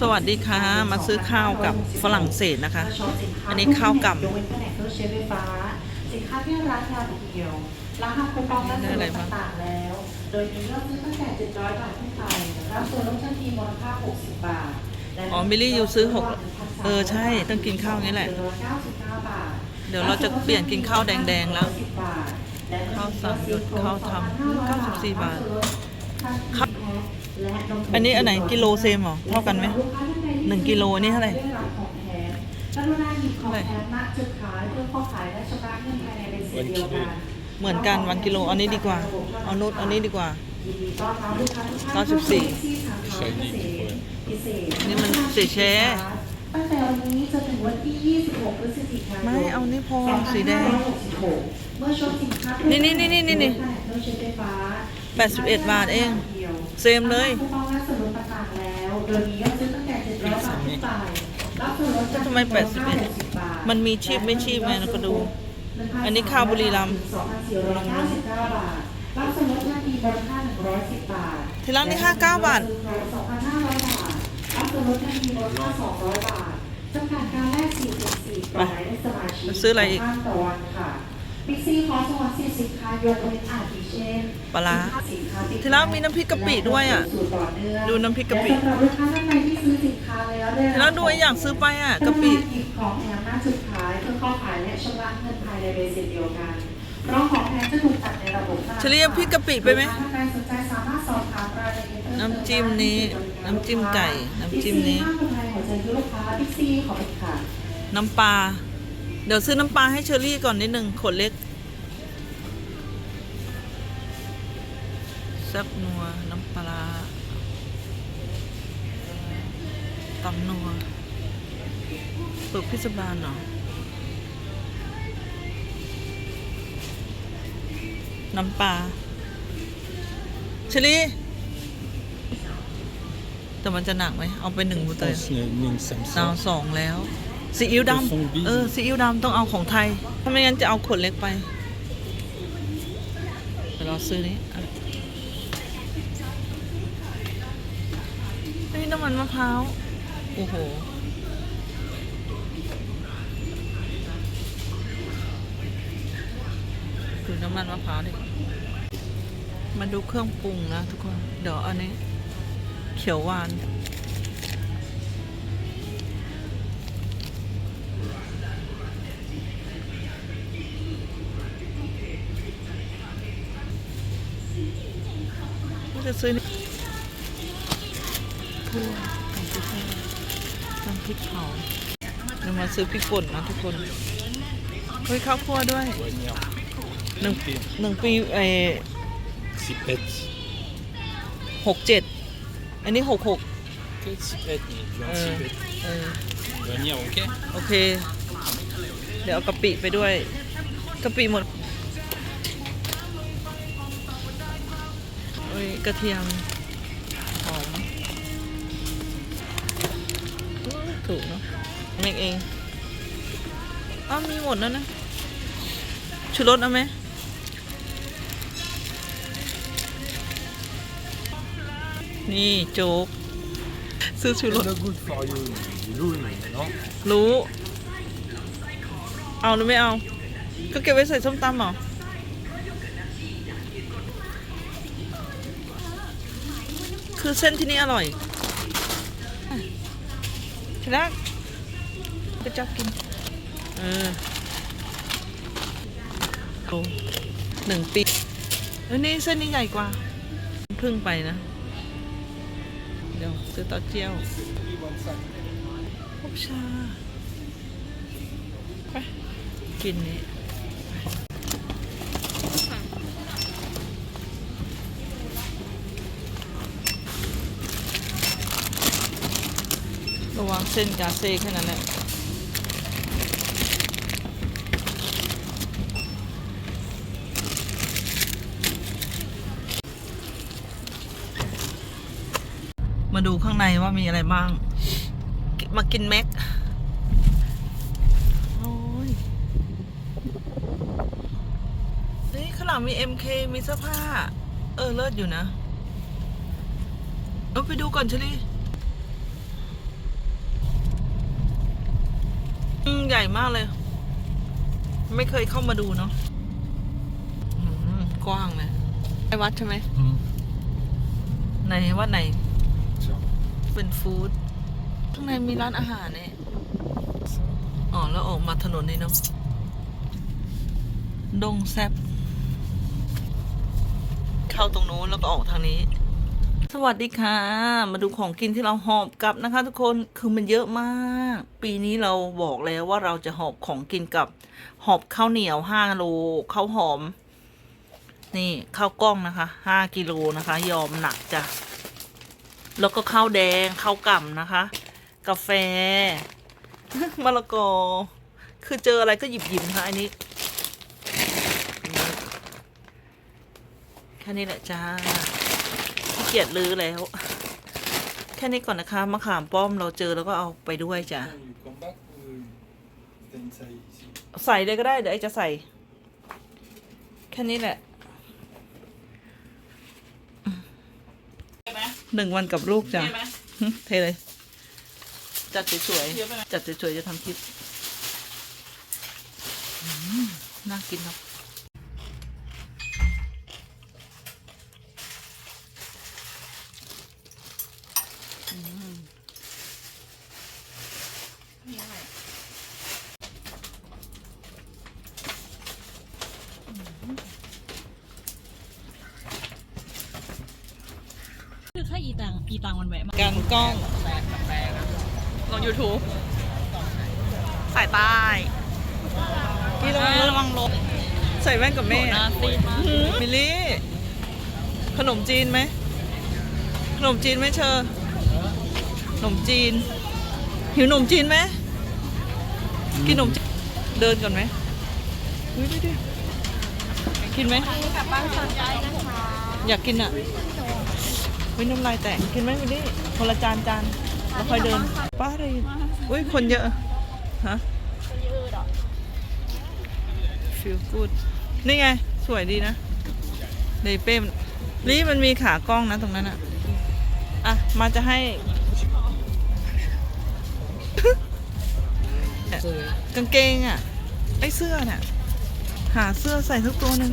สวัสดีค่ะ มาซื้อข้าวกับฝรั่งเศสนะคะ อันนี้ข้าวกล่ำยกเว้นแผนกเครื่องใช้ไฟฟ้าสินค้าที่ร้านยาบุกเดียวร้านทำคูปองและส่วนลดต่างๆแล้ว โดยมียอดซื้อตั้งแต่700บาทขึ้นไปรับส่วนลดทันทีมูลค่า 60 บาทและอ๋อมิลลี่อยู่ซื้อหกเออใช่ ต้องกินข้าวอย่างนี้แหละ199บาทเดี๋ยวเราจะเปลี่ยนกินข้าวแดงๆแล้ว10บาทและข้าวสามหยุดข้าวทำ94 บาทครับ อันนี้อันไหนกิโลเซมเหรอเท่ากันไหมหนึ่งกิโลนี่เท่าไหร่กรุณาหยิบของแถมณจุดขายเพื่อเข้าขายและชำระเงินภายในเป็นสิทธิ์เดียวกันเหมือนกันวันกิโลอันนี้ดีกว่าเอานุดอันนี้ดีกว่ายินดีต้อนรับลูกค้าทุกท่านเก้าสิบสี่ที่สาขาเกษตรพิเศษนี่มันเศษแชร์ตั้งแต่วันนี้จนถึงวันที่ 26 พฤศจิกายนไม่ เอานี่พอสีแดง2566เมื่อชมสินค้านี่นี่นี่นี่นี่เครื่องใช้ไฟฟ้า81บาทเอง เซมเลยคูปองและส่วนลดต่างๆแล้ว โดยมียอดซื้อตั้งแต่700บาทขึ้นไปรับส่วนลดจากทำไม60บาท81มันมีชีพไม่ชีพไงเราก็ดู อันนี้ข้าวบุรีรัมย์2,499บาทรับส่วนลดทันทีมูลค่า110บาททีหลังนี่59บาท2,500บาทรับส่วนลดทันทีมูลค่า200บาทจำกัดการแลก4.4ปล่อยให้สมาชิกซื้ออะไรอีกท่านต่อวันค่ะ บิ๊กซีขอสวัสดิ์สินค้ายกเว้นอาทิเช่นปลาร้าสินค้าติดทีหลังมีน้ำพริกกะปิด้วยอะสูตรต่อเนื่องดูน้ำพริกกะปิ และสำหรับลูกค้าท่านใดที่ซื้อสินค้าแล้วได้รับแล้วดูไอ้อย่างซื้อไปอะกะปิ หยิบของแถมหน้าจุดขายเพื่อเข้าขายและชำระเงินภายในเบสิตเดียวกันเพราะของแถมจะถูกตัดในระบบธนาคารเฉลี่ยพริกกะปิไปไหมท่านใดสนใจสามารถสอบถามรายละเอียดเพิ่มเติมน้ำจิ้มนี้น้ำจิ้มไก่น้ำจิ้มนี้ บิ๊กซีห้างคนไทยหัวใจคือลูกค้าบิ๊กซีขอบคุณค่ะ น้ำปลา เดี๋ยวซื้อน้ำปลาให้เชอรี่ก่อนนิดหนึ่งขวดเล็กแซ่บนัว น้ำปลาร้าตำนัวเปิดพิศบาลเหรอน้ำปลาเชอรี่แต่มันจะหนักไหม เอาไปหนึ่งบุเตยหนึ่งสามสดาอวงสองแล้ว ซีอิ๊วดฟงบี้ำเออซีอิ๊วดำต้องเอาของไทย ถ้าไม่งั้นจะเอาขวดเล็กไปเดี๋ยวเราซื้อนี้อะนี่น้ำมันมะพร้าว โอ้โหดูน้ำมันมะพร้าวดิมาดูเครื่องปรุงนะทุกคน เดี๋ยวอันนี้ เขียวหวาน จะซื้อนี่ทั่วน้ำพริกเผาเดี๋ยวมาซื้อพริกป่นนะทุกคนเฮ้ยข้าวคั่วด้วยหนึ่งหนึ่งปีเออสิบเอ็ดหกเจ็ดอันนี้หกหกสิบเอ็ดนี่เออสิบเอ็ดเออวันนี้โอเคโอเค เดี๋ยวเอากะปิไปด้วยกะปิหมด กระเทียมหอมอื้อถูกเนาะเมกเองอ้าวมีหมดแล้วนะชูรสเอาไหมนี่โจ๊กซื้อชูรส good for you รู้เนาะรู้ เอาหรือไม่เอา ก็เก็บไว้ใส่ส้มตำเหรอ คือ เส้นที่นี่อร่อยชนะก็จะกิน เออโอ้หนึ่งปีเอ้ยนี่เส้นนี้ใหญ่กว่าเพึ่งไปนะ เดี๋ยวซื้อเต้าเจี้ยวพบชา ไป กินนี้ เส้นกาเซ่แค่นั้นแหละมาดูข้างในว่ามีอะไรบ้าง มากินแม็กโอ้ยนี่ข้างหลังมี MK มีเสื้อผ้า เออ เลิศอยู่นะ เอาไปดูก่อนเชลี่ ญ่มากเลย ไม่เคยเข้ามาดูเนาะอืมกว้างเลยไอวัดใช่ไหมในวัดไหน เป็นฟู้ดข้างในมีร้านอาหารเนี่ยอ๋อ แล้วออกมาถนนนี่เนาะดงแซบเข้าตรงนู้นแล้วก็ออกทางนี้ สวัสดีค่ะ มาดูของกินที่เราหอบกลับนะคะ ทุกคนคือมันเยอะมาก ปีนี้เราบอกแล้วว่าเราจะหอบของกินกับ หอบข้าวเหนียวห้าโลข้าวหอม นี่ข้าวกล้องนะคะห้ากิโลนะคะ ยอมหนักจ้ะแล้วก็ข้าวแดงข้าวกล่ำนะคะ กาแฟมะละกอ คือเจออะไรก็หยิบหยิบนะคะอันนี้แค่นี้แหละจ้า เกียจลือแล้ว แค่นี้ก่อนนะคะมะขามป้อมเราเจอแล้วก็เอาไปด้วยจ้ะ You come back ou t'as une salle ici ใส่เลยก็ได้เดี๋ยวไอจะใส่ แค่นี้แหละหนึ่งวันกับลูกจ้ะหึเทเลย จัดสวยๆจัดสวยๆจะทำคลิปอืมน่ากินเนาะ อืมคือถ้าอีตังอีตังมันแวะมากันกล้องลง YouTube สายใต้พี่ระวังระวังลมใส่แว่นกับแม่หน้าซีดมากหืมมิลลี่ ขนมจีนไหม ขนมจีนไหมเชอข นมจีน หิวขนมจีนไหมกินขนมจีนเดินก่อนไหมอุ้ยดูดิกินไหมอยากกินอะเฮ้ยน้ำลายแตกกินไหมมิลลี่คนละจานจานแล้วค่อยเดินป้าเลยอุ้ยคนเยอะฮะ feel good นี่ไง สวยดีนะเดยเป้มนี่มันมีขากล้องนะตรงนั้นอะอะ มาจะให้ กางเกงอะไอเสื้อเนี่ยหาเสื้อใส่ทุกตัวหนึ่ง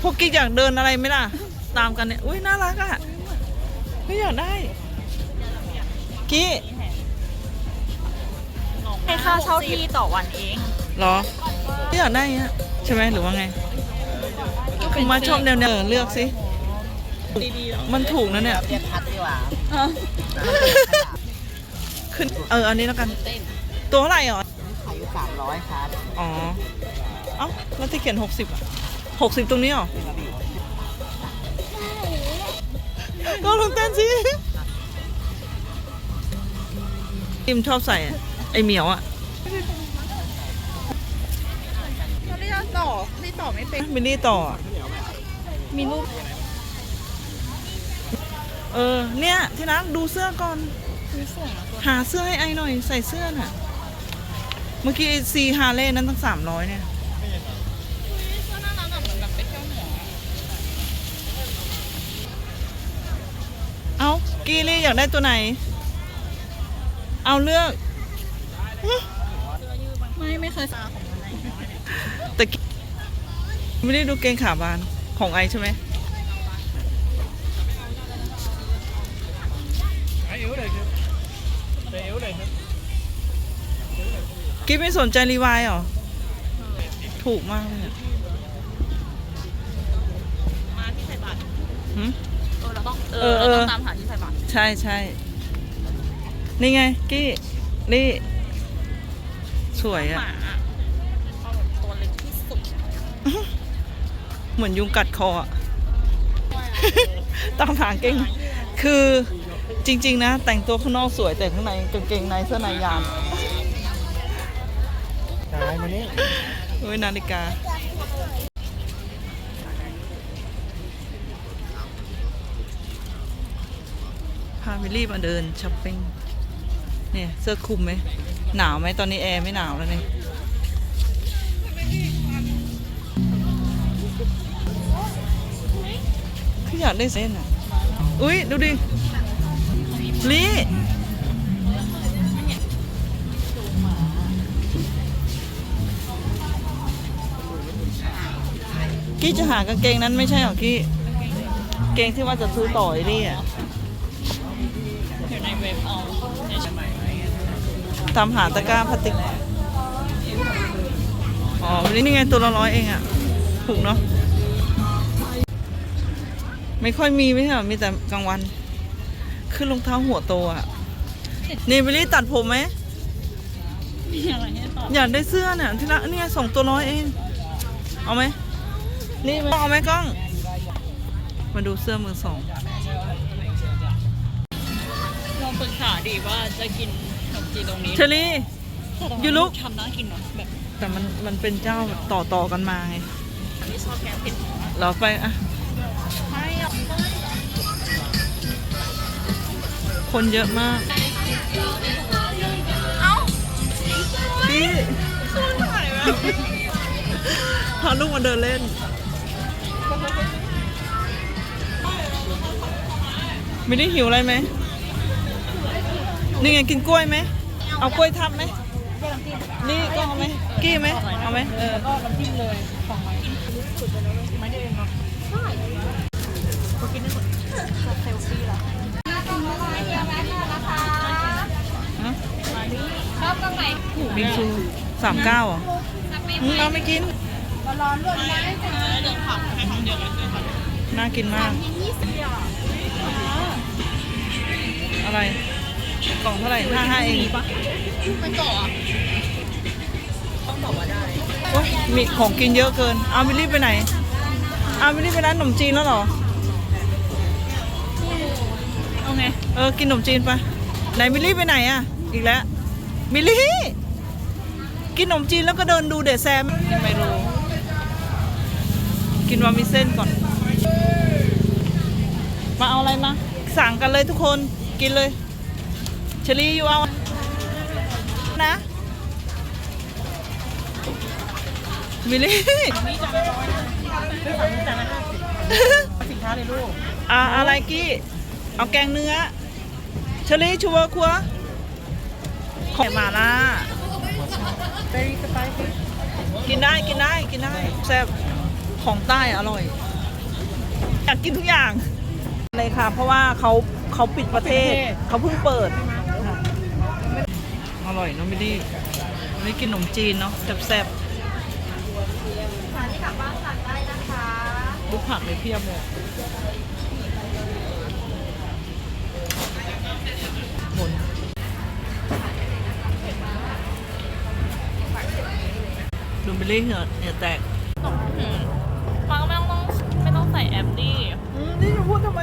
พวกกิ๊กอยากเดินอะไรไหมล่ะ ตามกันเนี่ยอุ้ยน่ารักอะไม่อยากได้กี้ให้ค่าเช่าที่ต่อวันเองเหรอไม่อยากได้เงี้ยใช่ไหมหรือว่าไงคือมาชอบแนวๆเออเลือกสิมันถูกนะเนี่ย ขึ้น เออ อันนี้แล้วกันตัวเท่าไหร่หรอ ขายอยู่สามร้อยครับอ๋อ เอ้าแล้วที่เขียนหกสิบอะหกสิบตรงนี้เหรอก็ลองเต้นสิอิมชอบใส่อะไอเหมียวอะไม่ได้ต่อไม่ต่อไม่เป็นมินนี่ต่ออะมีรูปเออ เนี่ย ที่รักดูเสื้อก่อน มีส่งนะตัวหาเสื้อให้ไอหน่อยใส่เสื้อน่ะ เมื่อกี้ซีฮาเล่นั้นตั้งสามร้อยเนี่ย เสื้อน่ารักอะเหมือนแบบไปเที่ยวเหนือเอากีรี่อยากได้ตัวไหน เอาเลือก ไม่ไม่เคยซาของอะไรแต่กี้ไม่ได้ดูเกงขาบานของไอใช่ไหม Để yếu đây chứ กิ๊ไม่สนใจรีวายเหรอ ถูกมากเลยอะมาที่ใส่บัตรหึเออเราต้องเอเอออเอเราอต้องตามหาที่ใส่บัตรใช่ใช่นี่ไงกี้นี่ สวยหอะมาอะเอาแบบตัวเล็กที่สุด เหมือนยุงกัดคออะตามหาเกงคือ จริง ๆ นะ แต่งตัวข้างนอกสวยแต่ข้างในกางเกงในเสื้อในยาม Đấy mà nhé เอ้ยนาฬิกา พาวิลลี่มาเดินช้อปปิ้ง เนี่ย เสื้อคลุมไหม หนาวไหมตอนนี้แอร์ไม่หนาวแล้วเนี่ยคืออยากได้เส้นอะ อุ้ยดูดิ ลิกี้จะหากางเกงนั้นไม่ใช่หรอกี้เกงที่ว่าจะซื้อต่อยนี่อะอำตามหาตะกร้าพลาสติก อ๋อวันนี้นี่ไงตัวละร้อยเองอะ ถูกเนาะ ไม่ค่อยมีไม่ใช่หรอมีแต่กลางวัน ขึ้นรองเท้าหัวโตอะนี่ไปรีตัดผมไหมมีอะไรให้ต่ออยากได้เสื้อเนี่ยที่ละเนี่ยสองตัวร้อยเอง เอาไหมนี่ไหมเอาไหมกล้อง มาดูเสื้อมือสองลองปรึกษาดีว่าจะกินขนมจีนตรงนี้เชอรี่ you look ทำน่ากินเนาะแบบแต่มันมันเป็นเจ้าแบบต่อต่อกันมาไงที่ชอบแกงเผ็ดเราไปอะไม่ คนเยอะมาก เอ้าพี่คุณถ่ายแบบพาลูกมาเดินเล่น ไม่ได้หิวอะไรไหมนี่ไงกินกล้วยไหม เอากล้วยทับไหม นี่ก็เอาไหม กี้ไหม เอาไหมเออก็น้ำจิ้มเลยสองไม้สุดไปแล้วไม่ได้เองเนาะใช่ก็กินได้หมดเซลฟี่ละฮะ ชอบตรงไหนบิงซูสามเก้าอะอืมเอาไม่กินร้อนร้อนได้จ้าเดี๋ยวผักให้ของเดียวเลยค่ะน่ากินมากอะไร กล่องเท่าไหร่ห้าห้าเองมันต่ออะต้องบอกว่าได้โอ๊ยมีของกินเยอะเกิน เอามิลลี่ไปไหน เอามิลลี่ไปร้านขนมจีนแล้วเหรอ เอาไง เออ กินขนมจีนไปะไหนมิลลี่ไปไหนอะ อีกแล้ว มิลลี่ กินขนมจีนแล้วก็เดินดูเดอะแซมไม่รู้กินวามิเส้นก่อน มาเอาอะไรมา สั่งกันเลยทุกคน กินเลย เชลีอยู่เอา นะ มิลลี่สินค้าเลยลูก อ่าอะไรกี้ เอาแกงเนื้อเชลีชัวร์ครัวของมาล่า very spicy กินได้กินได้กินได้แซ่บของใต้อร่อยอยากกินทุกอย่างเลยค่ะ เพราะว่าเขาเขาปิดประเทศ เขาเพิ่งเปิดค่ะอร่อยเนาะไม่ได้ไม่กินขนมจีนเนาะแซ่บๆลูกผักเลยเพียบเลย รื่อยเหงื่อเหงื่อแตกฟังไม่ต้อง ไม่ต้องใส่แอปดิอืมนี่จะพูดทำไม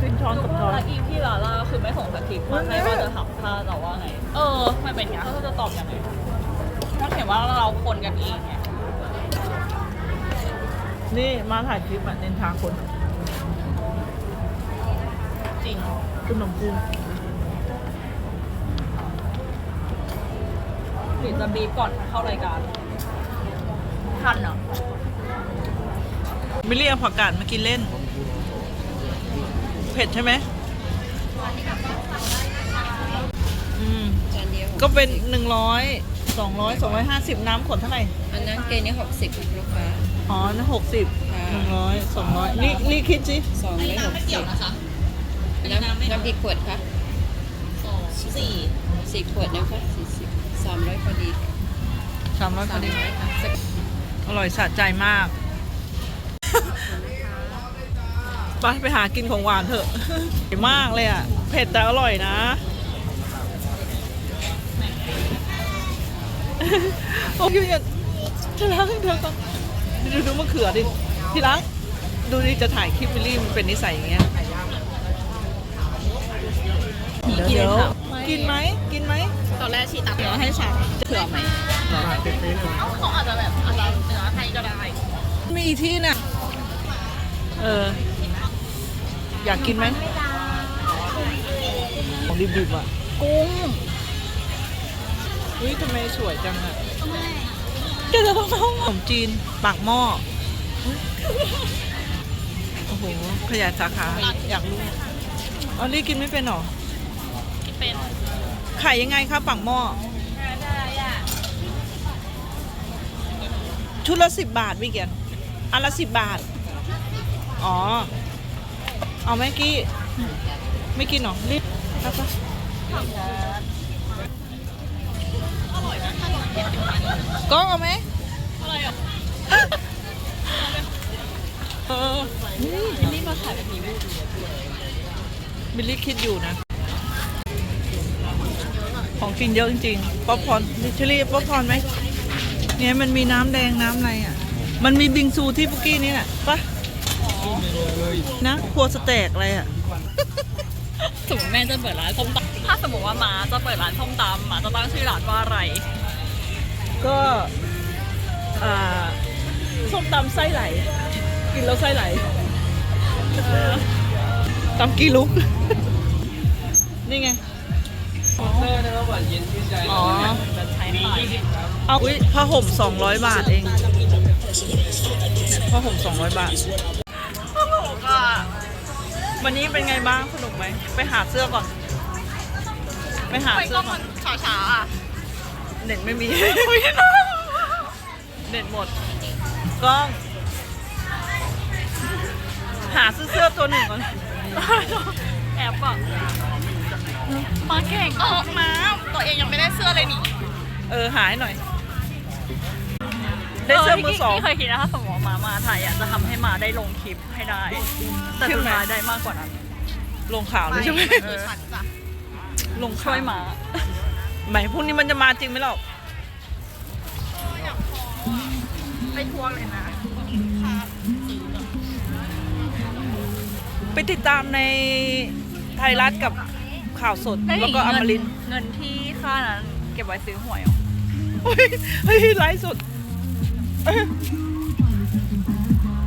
กินช้อนกับช้อนแล้วอีพี่ลาล่าคือไม่ส่งสคริปต์มาให้ว่าจะทำท่าเราว่าไง เออมันเป็นไงเขาจะตอบยังไงก็เห็นว่าเราคนกันเองไงนี่มาถ่ายคลิปอะเน้นทางคนจริง ขนมจีน หรือจะบีบก่อนเข้ารายการ ทันเหรอไม่เรียกผักกาดมากินเล่น เผ็ดใช่ไหมอืม จานเดียวก็เป็นหนึ่งร้อยสองร้อยสองร้อยห้าสิบน้ำขวดเท่าไหร่ อันนั้นเกณฑ์นี้หกสิบลูกค้า อ๋อนั่นหกสิบค่ะหนึ่งร้อยสองร้อยนี่นี่คิดสิสองร้อยหกสิบน้ำน้ำกี่ขวดคะสองสี่สี่ขวดนะคะสี่ สิบสามร้อยพอดีสามร้อยพสาอมดีร้อยค่ะสักอร่อยสะใจมาก ไปไปหากินของหวานเถอะมากเลยอะ เผ็ดแต่อร่อยนะ โอ้ยอย่าที่รักเธอก็ดูดูมะเขือดิ ที่รัก ดูดิจะถ่ายคลิปวิลลี่มันเป็นนิสัยอย่างเงี้ย เดี๋ยวเดี๋ยวกินไหม กินไหมต อนแรกชีตักเนื้อให้ฉันเผื่อไหมเต็มเลยเขาอาจจะแบบอาจจะเนื้อให้ก็ได้ มีอีกที่น่ะ เออ อยากกินไหมของดิบๆอะ กุ้งอุ้ยทำไมสวยจังอะแกจะต้องเข้าขนมจีนปากหม้อ โอ้โห ขยายสาขา อยากรู้อ๋อนี่กินไม่เป็นหรอที่เป็น ขายยังไงครับปากหม้อชุดละสิบบาทพี่เกียรติอันละสิบบาท อ๋อ เอาไหมกี้ไม่กินเหรอรีบแล้วก็ก็เอาไหมอะไรอะเออนี่มาถ่ายแบบนี้บิลลี่คิดอยู่นะ ของกินเยอะจริงๆป๊อปคอร์นลิชลี่ป๊อปคอร์นไหมเนี่ยมันมีน้ำแดงน้ำอะไรอะ มันมีบิงซูที่ปุกกี้นี่แหละปะนะครัวสเต็กอะไรอะ สมมติแม่จะเปิดร้านส้มตำถ้าสมมติว่ามาจะเปิดร้านส้มตำมาจะตั้งชื่อร้านว่าอะไร ก็อ่าส้มตำไส้ไหล กินแล้วไส้ไหลตำกี่ลุก นี่ไง อ๋อจะใช้ผ่านเอาอุ้ยผ้าห่มสองร้อยบาทเองผ้าห่มสองร้อยบาทวันนี้เป็นไงบ้างสนุกไหม ไปหาเสื้อก่อน ไปหาไปเสื้ก็อก่มัอนนช้าๆอะ เน็ตไม่มี เน็ตหมดกล้อง หาซื้อเสื้อตัวหนึ่งก่อน แอบอะ มาเก่งเออมาตัวเองยังไม่ได้เสื้อเลยนี่ เออ หายหน่อย ได้เสื้อมือสองพี่เคยคิดนะถ้าสมมติว่ามามาไทยอะจะทำให้มาได้ลงคลิปให้ได้ แต่สุดท้ายได้มากกว่านั้นลงข่าวเลยใช่ไหมเออลงช่ข่าววยมา ไหมพรุ่งนี้มันจะมาจริงไหมหรอกไปทวงเลยนะ ไปติดตามในไทยรัฐกับ ข่าวสดแล้วก็อมรินทร์เงินที่ค่านั้น เก็บไว้ซื้อหวยเหรอเฮ้ยเฮ้ยไลฟ์สด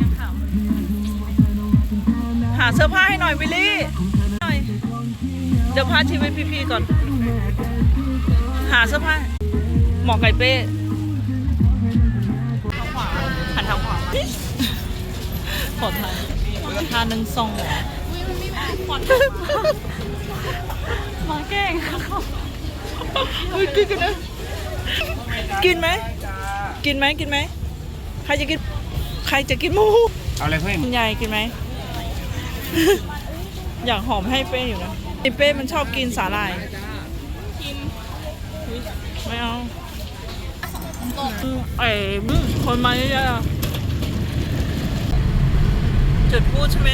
ยังถามหาเสื้อผ้าให้หน่อยวิลลี่หน่อยเดี๋ยวพาชีวิตพี่ๆก่อน หาเสื้อผ้า หมอไก่เป้หันทางขวาขอทานทานหนึ่งซองเหรอมาเก่งเฮ้ยกินกันนะกินไหม กินไหมกินไหม ใครจะกิน ใครจะกินหมูเอาอะไรเพิ่มคุณยายกินไหม อยากหอมให้เป้อยู่นะไอเป้มันชอบกินสาหร่าย ไม่เอาไอ้บึ้งคนมาเยอะๆอะจุดพูดใช่ไหม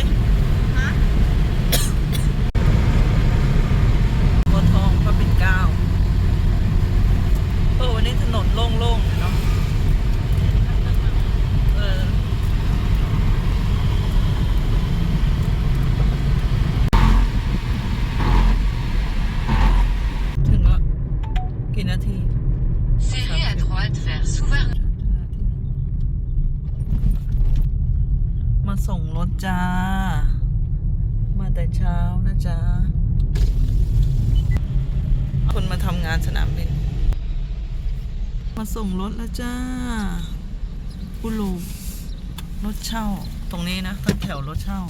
บัวทองพระปิ่นเกล้าเออวันนี้ถ นนโล่งๆเนาะเออ ถึงแล้วกี่นาที Serrez à droite vers Souverain. มาส่งรถจ้า มาแต่เช้านะจ๊ะ คนมาทำงานสนามบิน มาส่งร ถแล้วจ้ากุลูรถเช่า ตรงนี้นะตั้งแถวรถเช่า